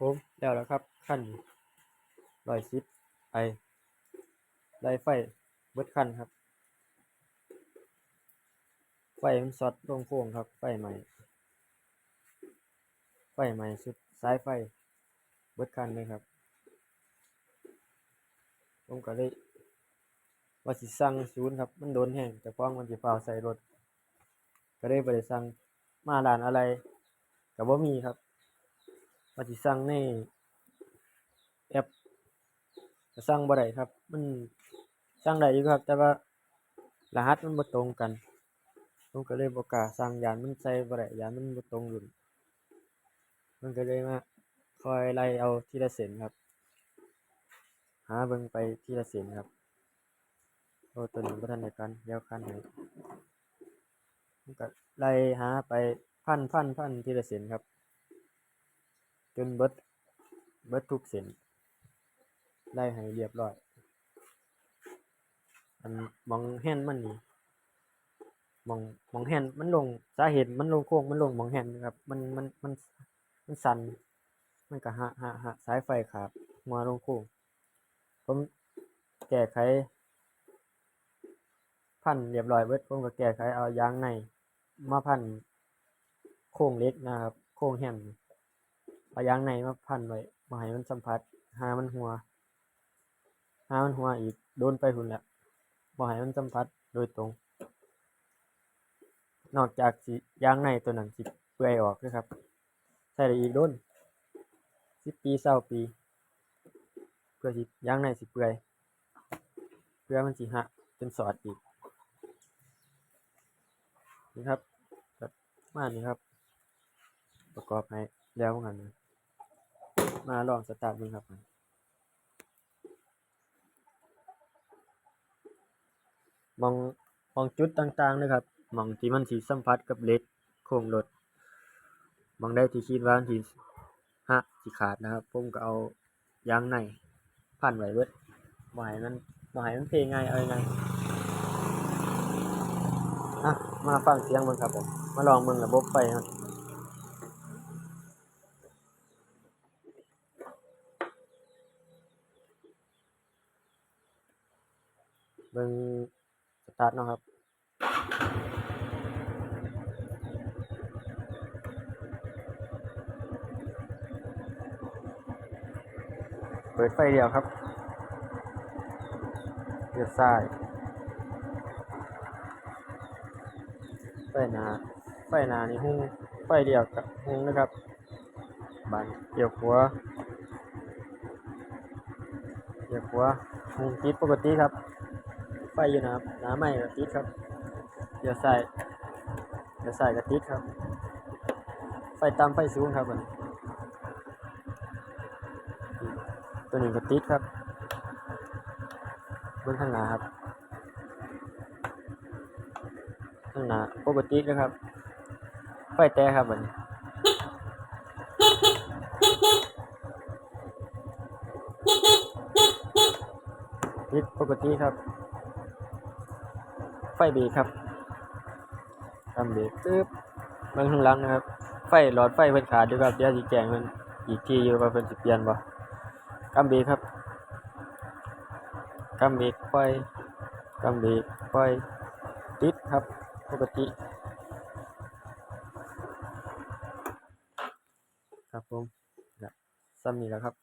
ผมแล้วแล้วครับขั้นร้อยสิบไอไล่ไฟเบิดขั้นครับ ไฟมันสอดลงโค้งครับ ไฟใหม่ ไฟใหม่สุดสายไฟเบิดคันเลยครับ ผมก็เลยว่าสิสั่งศูนย์ครับ มันโดนแห้งแต่ฟ้องมันสิฟ้าใส่รถ ก็เลยได้สั่งมาร้านอะไรก็บ่มีครับ ว่าสิสั่งในแอปก็สั่งบ่ได้ครับ มันสั่งได้อยู่ครับ แต่ว่ารหัสมันบ่ตรงกันผมก็เลยบ่กล้าสั่งยานมันใส่บ่ได้ยานมันบ่ตรงรุ่นมันก็เลยมาคอยไล่เอาทีละเส้นครับ หาเบิ่งไปทีละเส้นครับโอ้ตัวนี้บ่ทันได้กันเดี๋ยวคันให้มันก็ไล่หาไปพันพันพันทีละเส้นครับ จนเบิดเบิดทุกเส้นไล่ให้เรียบร้อย อันมองแฮนมันนี่มองมองแฮนมันลงสาเหตุมันลงโค้งมันลงมองแฮนครับ มันมันมันมันสั่นมันก็หะหะหะสายไฟขาดหัวลงโค้งผมแก้ไขพันเรียบร้อยเบิดผมก็แก้ไขเอายางในมาพันโค้งเล็กนะครับ โค้งแฮน เอายางในมาพันไว้บ่ให้มันสัมผัส หามันหัว หามันหัวอีกโดนไปพุ่นแหละบ่ให้มันสัมผัสโดยตรง นอกจากสิยางในตัวนั้นสิเปื่อยออกนะครับใช้ได้อีกโดนสิบปีเศร้าปี เพื่อสิยางในสิเปื่อย เพื่อมันสิหักจนสอดอีกนี่ครับก็มานี่ครับ ประกอบให้แล้วกันนะ มาลองสตาร์ทดูครับมองมองจุดต่างๆนะครับมองที่มันสีสัมผัสกับเล็กโครงรถมองได้ที่คิดว่ามันสิฮะสิขาดนะครับผมก็เอายางในพันไว้เบิดบ่ให้มันบ่ให้มันเพง่ายเอาไงอะมาฟังเสียงเบิ่งครับผมมาลองเบิ่งระบบไฟครับ เบิ่งสตาร์ทเนาะครับเปิดไฟเดียวครับเลี้ยวซ้ายไฟหน้าไฟหน้านี่หุ้งไฟเดียวกับหุ้งนะครับบานเดี่ยวขวาเดี่ยวขวาหุ้งติดปกติครับ ไฟอยู่นะครับน้าไม่ก็ติดครับ เดี๋ยวซ้ายเดี๋ยวซ้ายก็ติดครับ ไฟต่ำไฟสูงครับอันตัวนี้ก็ติดครับเบื้องข้างหน้าครับ ข้างหน้าปกตินะครับ ไฟแต่ครับบันติดปกติครับ ไฟเบรกครับทำเบรกปึ๊บเบื้องข้างหลังนะครับ ไฟหลอดไฟเพิ่นขาดอยู่ครับเดี๋ยวสิแจ้งเพิ่นอีกทีอยู่ว่าเพิ่นสิเปลี่ยนบ่กำเบรกครับกำเบรกปล่อยกำเบรกปล่อยติดครับปกติครับผมนะซ้ำนี่แหละครับ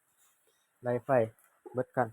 ไล่ไฟเบิดกัน